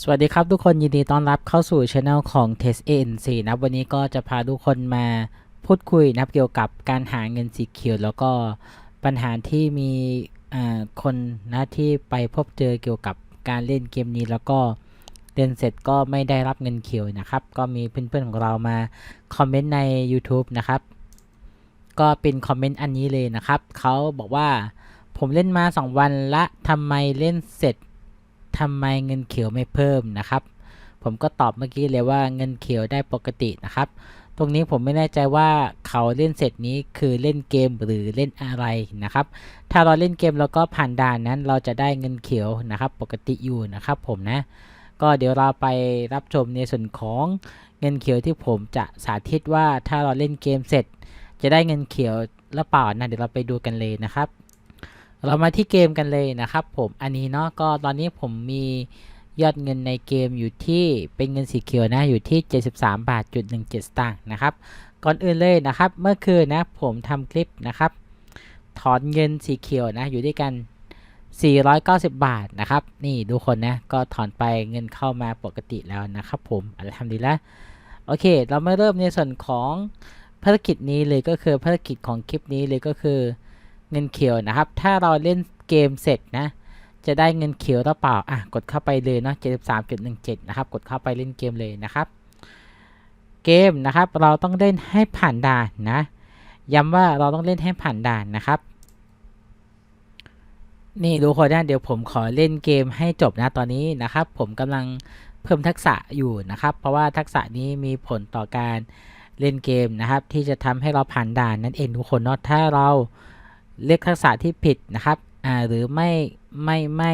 สวัสดีครับทุกคนยินดีต้อนรับเข้าสู่ช anel ของ Test ANC นะวันนี้ก็จะพาทุกคนมาพูดคุยนะครับเกี่ยวกับการหาเงินสีเขียวแล้วก็ปัญหาที่มีคนนะที่ไปพบเจอเกี่ยวกับการเล่นเกมนี้แล้วก็เล่นเสร็จก็ไม่ได้รับเงินเขียวนะครับ ก็มีเพื่อนๆของเรามาคอมเมนต์ใน YouTube นะครับ ก็เป็นคอมเมนต์อันนี้เลยนะครับเขาบอกว่าผมเล่นมา 2 วันละทำไมเล่นเสร็จ ทำไมเงินเขียวไม่เพิ่มนะครับ ผมก็ตอบเมื่อกี้เลยว่าเงินเขียวได้ปกตินะครับ ตรงนี้ผมไม่แน่ใจว่าเขาเล่นเสร็จนี้คือเล่นเกมหรือเล่นอะไรนะครับ ถ้าเราเล่นเกมแล้วก็ผ่านด่านนั้น เราจะได้เงินเขียวนะครับ ปกติอยู่นะครับ ผมนะ ก็เดี๋ยวเราไปรับชมในส่วนของเงินเขียวที่ผมจะสาธิตว่าถ้าเราเล่นเกมเสร็จ จะได้เงินเขียวหรือเปล่านะเดี๋ยวเราไปดูกันเลยนะครับ เรามาที่เกมกันเลยนะครับผมอันนี้เนาะก็ตอนนี้ผมมียอดเงินในเกมอยู่ที่เป็นเงินสีเขียวนะอยู่ที่ 73 บาทจุด17สตางค์นะครับ ก่อนอื่นเลยนะครับ เมื่อคืนนะผมทำคลิปนะครับ ถอนเงินสีเขียวนะอยู่ด้วยกัน 490 บาทนะครับ นี่ดูคนนะก็ถอนไปเงินเข้ามาปกติแล้วนะครับ ผมอัลฮัมดุลิลละโอเค เรามาเริ่มในส่วนของภารกิจนี้เลยก็คือภารกิจของคลิปนี้เลยก็คือ เงินเขียวนะครับ ถ้าเราเล่นเกมเสร็จนะ จะได้เงินเขียวหรือเปล่า อะ กดเข้าไปเลยเนาะ73.17 นะครับ กดเข้าไปเล่นเกมเลยนะครับ เกมนะครับ เราต้องเล่นให้ผ่านด่านนะ ย้ำว่าเราต้องเล่นให้ผ่านด่านนะครับ นี่ดูคนนะเดี๋ยวผมขอเล่นเกมให้จบนะตอนนี้นะครับ ผมกำลังเพิ่มทักษะอยู่นะครับ เพราะว่าทักษะนี้มีผลต่อการเล่นเกมนะครับ ที่จะทำให้เราผ่านด่านนั่นเองทุกคนเนาะถ้าเรา เลือกทักษะที่ผิดนะครับอ่าหรือไม่ไม่ไม่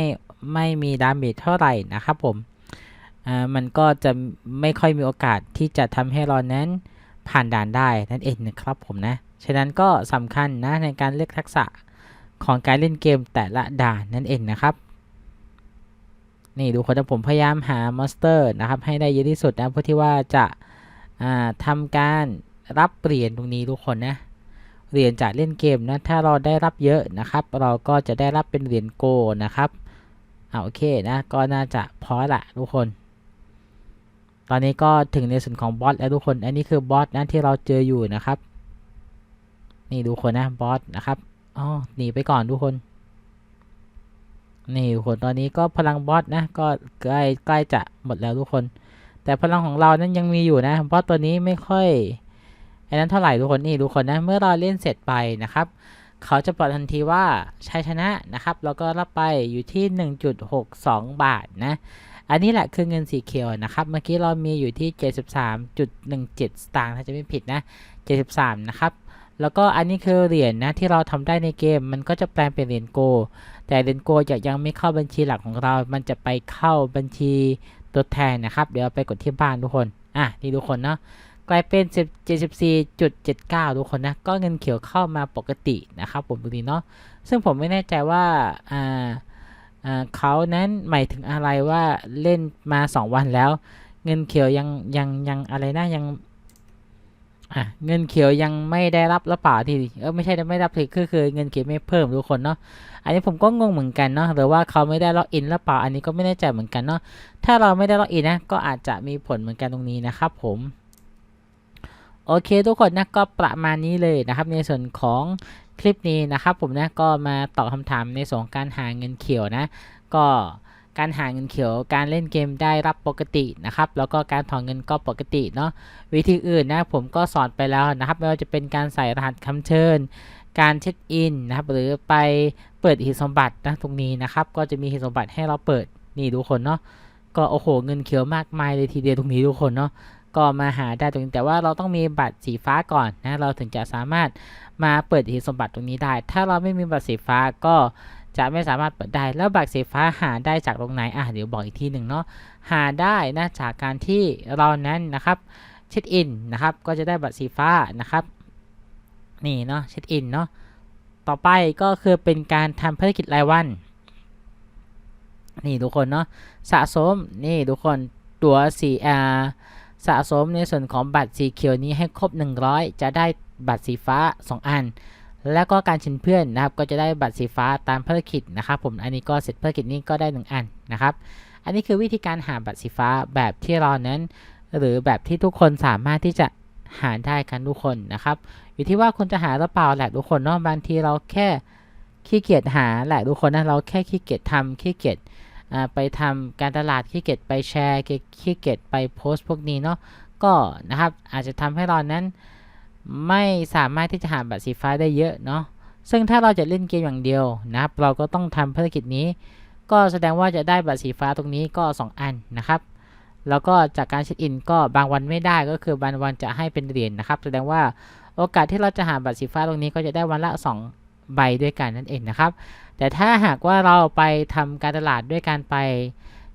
ไม่มีดาเมจเท่าไหร่นะครับผมอ่ามันก็จะไม่ค่อยมีโอกาสที่จะทำให้เรานั้นผ่านด่านได้นั่นเองนะครับผมนะ ฉะนั้นก็สำคัญนะในการเลือกทักษะของการเล่นเกมแต่ละด่านนั่นเองนะครับ นี่ดูคนนะผมพยายามหามอนสเตอร์นะครับให้ได้เยอะที่สุดนะเพื่อที่ว่าจะาทำการรับเหรียญตรงนี้ทุกคนนะ เหรียญจากเล่นเกมนะถ้าเราได้รับเยอะนะครับ เราก็จะได้รับเป็นเหรียญโกนะครับเอาโอเคนะก็น่าจะพอละทุกคน ตอนนี้ก็ถึงในส่วนของบอสแล้วทุกคน อันนี้คือบอสนะที่เราเจออยู่นะครับ นี่ดูคนนะบอสนะครับอ๋อหนีไปก่อนทุกคนนี่ทุกคนตอนนี้ก็พลังบอสนะก็ใกล้ใกล้จะหมดแล้วทุกคน แต่พลังของเรานั้นยังมีอยู่นะบอสตัวนี้ไม่ค่อย อันนั้นเท่าไหร่ทุกคนนี่ทุกคนนะเมื่อเราเล่นเสร็จไปนะครับ เขาจะบอกทันทีว่าชัยชนะนะครับ แล้วก็รับไปอยู่ที่ 1.62 บาทนะอันนี้แหละคือเงินสีเขียวนะครับ เมื่อกี้เรามีอยู่ที่ 73.17 สตางค์ถ้าจะไม่ผิดนะ 73 นะครับแล้วก็อันนี้คือเหรียญนะที่เราทำได้ในเกมมันก็จะแปลงเป็นเหรียญโก แต่เหรียญโกจะยังไม่เข้าบัญชีหลักของเรา มันจะไปเข้าบัญชีตัวแทนนะครับ เดี๋ยวไปกดที่บ้านทุกคน อะนี่ทุกคนเนาะ กลายเป็น 74.79 ทุกคนนะ ก็เงินเขียวเข้ามาปกตินะครับผมตรงนี้เนาะ ซึ่งผมไม่แน่ใจว่าอ่าเขานั้นหมายถึงอะไรว่าเล่นมา 2 วันแล้ว เงินเขียวยังยังยังอะไรนะยังอะเงินเขียวยังไม่ได้รับรือเปล่าทีเออไม่ใช่ไม่ได้รับสิคือคือเงินเขียวไม่เพิ่มทุกคนเนาะอันนี้ผมก็งงเหมือนกันเนาะหรือว่าเขาไม่ได้ล็อกอินหรือเปล่าอันนี้ก็ไม่แน่ใจเหมือนกันเนาะถ้าเราไม่ได้ล็อกอินนะก็อาจจะมีผลเหมือนกันตรงนี้นะครับผม โอเคทุกคนนะก็ประมาณนี้เลยนะครับ ในส่วนของคลิปนี้นะครับ ผมนะก็มาตอบคำถามในส่วนของการหาเงินเขียวนะ ก็การหาเงินเขียว การเล่นเกมได้รับปกตินะครับ แล้วก็การถอนเงินก็ปกติเนาะ วิธีอื่นนะผมก็สอนไปแล้วนะครับ ไม่ว่าจะเป็นการใส่รหัสคำเชิญ การเช็คอินนะครับ หรือไปเปิดหีบสมบัตินะตรงนี้นะครับ ก็จะมีหีบสมบัติให้เราเปิดนี่ทุกคนเนาะ ก็โอ้โหเงินเขียวมากมายเลยทีเดียวตรงนี้ทุกคนเนาะ ก็มาหาได้ตรงนี้แต่ว่าเราต้องมีบัตรสีฟ้าก่อนนะเราถึงจะสามารถมาเปิดหีบสมบัติตรงนี้ได้ ถ้าเราไม่มีบัตรสีฟ้าก็จะไม่สามารถเปิดได้แล้วบัตรสีฟ้าหาได้จากตรงไหนอะเดี๋ยวบอกอีกทีหนึ่งเนาะหาได้นะจากการที่เรานั้นนะครับเช็คอินนะครับก็จะได้บัตรสีฟ้านะครับนี่เนาะเช็คอินเนาะต่อไปก็คือเป็นการทำภารกิจรายวัน นี่ทุกคนเนาะสะสมนี่ทุกคนตัวสีอา สะสมในส่วนของบัตรสีเขียวนี้ให้ครบ 100 จะได้บัตรสีฟ้า 2 อัน แล้วก็การชินเพื่อนนะครับ ก็จะได้บัตรสีฟ้าตามภารกิจนะครับ ผม อันนี้ก็เสร็จภารกิจนี้ก็ได้ 1 อันนะครับ อันนี้คือวิธีการหาบัตรสีฟ้าแบบที่เรานั้น หรือแบบที่ทุกคนสามารถที่จะหาได้กันทุกคนนะครับ อยู่ที่ว่าคุณจะหาหรือเปล่าแหละทุกคนเนาะ บางทีเราแค่ขี้เกียจหาแหละทุกคนนะ เราแค่ขี้เกียจทำขี้เกียจ ไปทำการตลาดขี้เกียจไปแชร์ขี้เกียจไปโพสต์พวกนี้เนาะก็นะครับอาจจะทำให้เรานั้นไม่สามารถที่จะหาบัตรสีฟ้าได้เยอะเนาะซึ่งถ้าเราจะเล่นเกมอย่างเดียวนะครับ เราก็ต้องทำภารกิจนี้ ก็แสดงว่าจะได้บัตรสีฟ้าตรงนี้ก็ 2 อันนะครับแล้วก็จากการเช็คอินก็บางวันไม่ได้ก็คือบางวันจะให้เป็นเหรียญนนะครับ แสดงว่าโอกาสที่เราจะหาบัตรสีฟ้าตรงนี้ก็จะได้วันละ 2 ใบด้วยกันนั่นเองนะครับ แต่ถ้าหากว่าเราไปทำการตลาดด้วยการไป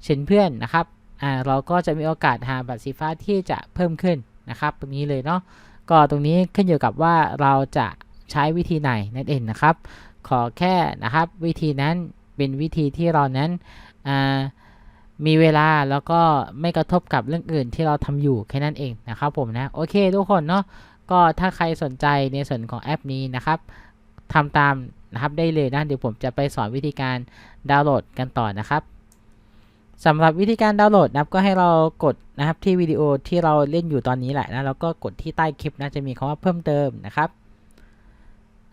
เชิญเพื่อนนะครับอ่าเราก็จะมีโอกาสหาบัตรสีฟ้าที่จะเพิ่มขึ้นนะครับ ตรงนี้เลยเนาะก็ตรงนี้ขึ้นอยู่กับว่าเราจะใช้วิธีไหนนั่นเองนะครับ ขอแค่นะครับวิธีนั้นเป็นวิธีที่เรานั้นมีเวลาแล้วก็ไม่กระทบกับเรื่องอื่นที่เราทำอยู่แค่นั้นเองนะครับผมนะโอเคทุกคนเนาะก็ถ้าใครสนใจในส่วนของแอปนี้นะครับ ทำตามนะครับได้เลยนะ เดี๋ยวผมจะไปสอนวิธีการดาวน์โหลดกันต่อนะครับสำหรับวิธีการดาวน์โหลดนะครับก็ให้เรากดนะครับที่วิดีโอที่เราเล่นอยู่ตอนนี้แหละนะแล้วก็กดที่ใต้คลิปนะจะมีคำว่าเพิ่มเติมนะครับ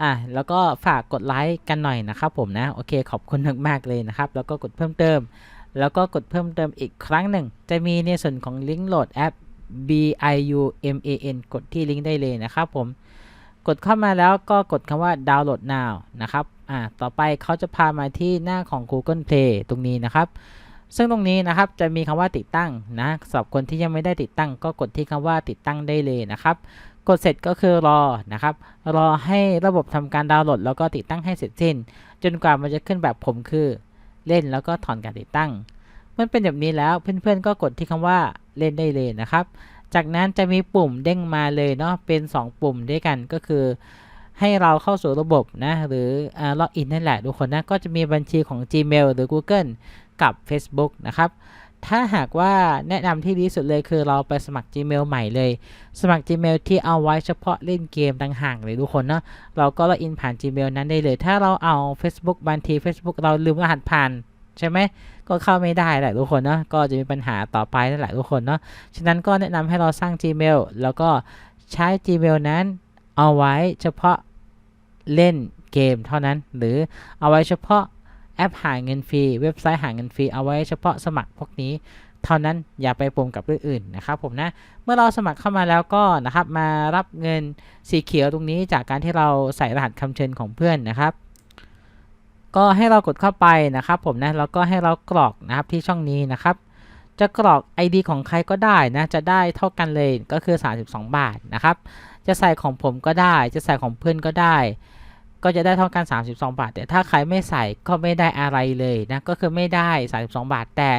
อะแล้วก็ฝากกดไลค์กันหน่อยนะครับผมนะโอเคขอบคุณมากๆเลยนะครับ แล้วก็กดเพิ่มเติม แล้วก็กดเพิ่มเติมอีกครั้งหนึ่ง จะมีในส่วนของลิงก์โหลดแอป B I U M A N กดที่ลิงก์ได้เลยนะครับผม กดเข้ามาแล้วก็กดคำว่า download now นะครับอ่าต่อไปเขาจะพามาที่หน้าของ Google Play ตรงนี้นะครับ ซึ่งตรงนี้นะครับจะมีคำว่าติดตั้งนะสำหรับคนที่ยังไม่ได้ติดตั้ง ก็กดที่คำว่าติดตั้งได้เลยนะครับ กดเสร็จก็คือรอนะครับ รอให้ระบบทำการดาวน์โหลด แล้วก็ติดตั้งให้เสร็จสิ้น จนกว่ามันจะขึ้นแบบผมคือเล่นแล้วก็ถอนการติดตั้งเมื่อเป็นแบบนี้แล้วเพื่อนๆก็กดที่คำว่าเล่นได้เลยนะครับ จากนั้นจะมีปุ่มเด้งมาเลยเนาะเป็น 2 ปุ่มด้วยกันก็คือ ให้เราเข้าสู่ระบบนะหรือล็อกอินนั่นแหละทุกคนนะก็จะมีบัญชีของ Gmail หรือ Google กับ Facebook นะครับถ้าหากว่าแนะนำที่ดีสุดเลยคือเราไปสมัคร Gmail ใหม่เลย สมัคร Gmail ที่เอาไว้เฉพาะเล่นเกมต่างหากเลยทุกคนเนาะเราก็ล็อกอินผ่าน Gmail นั้นได้เลย ถ้าเราเอา Facebook บางที Facebook เราลืมรหัสผ่าน ใช่ไหมก็เข้าไม่ได้แหละทุกคนเนาะก็จะมีปัญหาต่อไปนั่นแหละทุกคนเนาะฉะนั้นก็แนะนำให้เราสร้าง Gmail แล้วก็ใช้ Gmail นั้นเอาไว้เฉพาะเล่นเกมเท่านั้น หรือเอาไว้เฉพาะแอปหาเงินฟรีเว็บไซต์หาเงินฟรีเอาไว้เฉพาะสมัครพวกนี้เท่านั้นอย่าไปปมกับเรื่องอื่นนะครับผมนะเมื่อเราสมัครเข้ามาแล้วก็นะครับมารับเงินสีเขียวตรงนี้จากการที่เราใส่รหัสคำเชิญของเพื่อนนะครับ ก็ให้เรากดเข้าไปนะครับผมนะแล้วก็ให้เรากรอกนะครับที่ช่องนี้นะครับ จะกรอก ID ของใครก็ได้นะจะได้เท่ากันเลยก็คือ 32 บาทนะครับ จะใส่ของผมก็ได้ จะใส่ของเพื่อนก็ได้ ก็จะได้เท่ากัน 32 บาท แต่ถ้าใครไม่ใส่ก็ไม่ได้อะไรเลยนะก็คือไม่ได้ 32 บาท แต่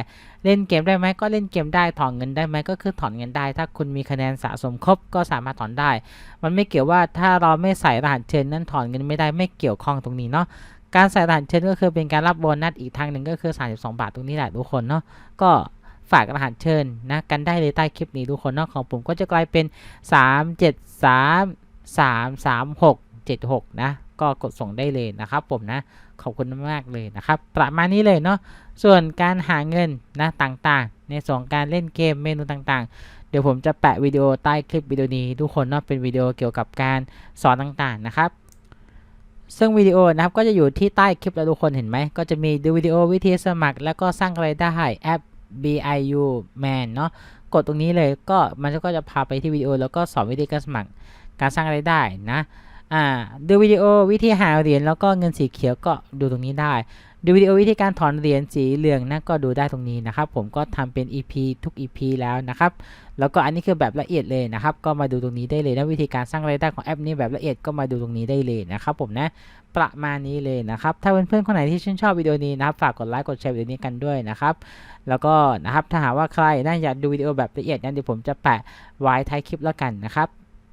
เล่นเกมได้ไหมก็เล่นเกมได้ถอนเงินได้ไหมก็คือถอนเงินได้ ถ้าคุณมีคะแนนสะสมครบก็สามารถถอนได้ มันไม่เกี่ยวว่าถ้าเราไม่ใส่รหัสเชิญนั้นถอนเงินไม่ได้ไม่เกี่ยวข้องตรงนี้เนาะ การใส่รหัสเชิญก็คือเป็นการรับโบนัสอีกทางหนึ่งก็คือ 32 บาทตรงนี้แหละทุกคนเนาะก็ฝากรหัสเชิญนะกันได้เลยใต้คลิปนี้ทุกคนเนาะของผมก็จะกลายเป็น 3 7 3 3 3 6 7 6 นะ ก็กดส่งได้เลยนะครับผมนะ ขอบคุณมากเลยนะครับ ประมาณนี้เลยเนาะส่วนการหาเงินนะต่างๆ ในส่วนการเล่นเกมเมนูต่างๆ เดี๋ยวผมจะแปะวิดีโอใต้คลิปวิดีโอนี้ทุกคนเนาะเป็นวิดีโอเกี่ยวกับการสอนต่างๆนะครับ ซึ่งวิดีโอนะครับก็จะอยู่ที่ใต้คลิปแล้วทุกคนเห็นไหม ก็จะมีดูวิดีโอวิธีสมัคร แล้วก็สร้างรายได้แอป BIU Man เนาะกดตรงนี้เลยก็มันก็จะพาไปที่วิดีโอแล้วก็สอนวิธีการสมัครการสร้างรายได้นะ่าดูวิดีโอวิธีหาเหรียญแล้วก็เงินสีเขียวก็ดูตรงนี้ได้ ดูวิดีโอวิธีการถอนเหรียญสีเหลืองนะก็ดูได้ตรงนี้นะครับผมก็ทำเป็น EP ทุก EP แล้วนะครับ แล้วก็อันนี้คือแบบละเอียดเลยนะครับ ก็มาดูตรงนี้ได้เลยนะวิธีการสร้างรายได้ของแอปนี้แบบละเอียดก็มาดูตรงนี้ได้เลยนะครับผมนะประมาณนี้เลยนะครับ ถ้าเพื่อนๆคนไหนที่ชื่นชอบวิดีโอนี้นะครับฝากกดไลค์กดแชร์วิดีโอนี้กันด้วยนะครับแล้วก็นะครับถ้าหากว่าใครน่าอยากดูวิดีโอแบบละเอียดนั้นเดี๋ยวผมจะแปะไว้ท้ายคลิปแล้วกันนะครับ